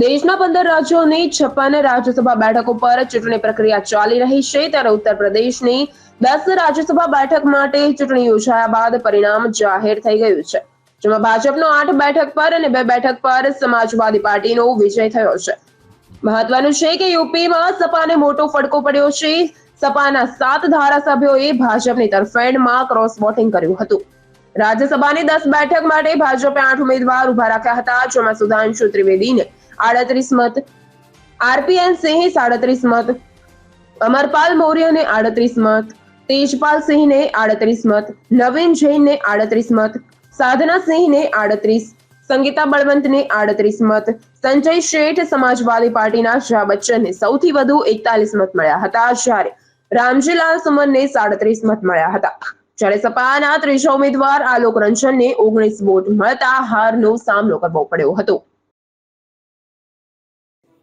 દેશના પંદર રાજ્યોની છપ્પન રાજ્યસભા બેઠકો પર ચૂંટણી પ્રક્રિયા ચાલી રહી છે. ત્યારે ઉત્તર પ્રદેશની દસ રાજ્યસભા બેઠક માટે ચૂંટણી યોજાયા બાદ પરિણામ જાહેર થઈ ગયું છે. જેમાં ભાજપનો આઠ બેઠક પર અને બે બેઠક પર સમાજવાદી પાર્ટીનો વિજય થયો છે. મહત્વનું છે કે યુપીમાં સપાને મોટો ફટકો પડ્યો છે. સપાના સાત ધારાસભ્યોએ ભાજપની તરફેણમાં ક્રોસ વોટિંગ કર્યું હતું. રાજ્યસભાની દસ બેઠક માટે ભાજપે આઠ ઉમેદવાર ઊભા રાખ્યા હતા. જેમાં સુધાંશુ ત્રિવેદીને આડત્રીસ મત. આરપીએન સિંહ સાડત્રીસ મત. અમરપાલ મૌર્યને આડત્રીસ મત. તેજપાલ સિંહને આડત્રીસ મત. નવીન જૈનને આડત્રીસ મત. સાધના સિંહને આડત્રીસ. સંગીતા બળવંતને આડત્રીસ મત. સંજય શેઠ સમાજવાદી પાર્ટીના શાહ બચ્ચનને સૌથી વધુ એકતાલીસ મત મળ્યા હતા જ્યારે રામજીલાલ સુમનને સાડત્રીસ મત મળ્યા હતા. જ્યારે સપાના ત્રીજા ઉમેદવાર આલોક રંજનને ઓગણીસ વોટ મળતા હારનો સામનો કરવો પડ્યો હતો.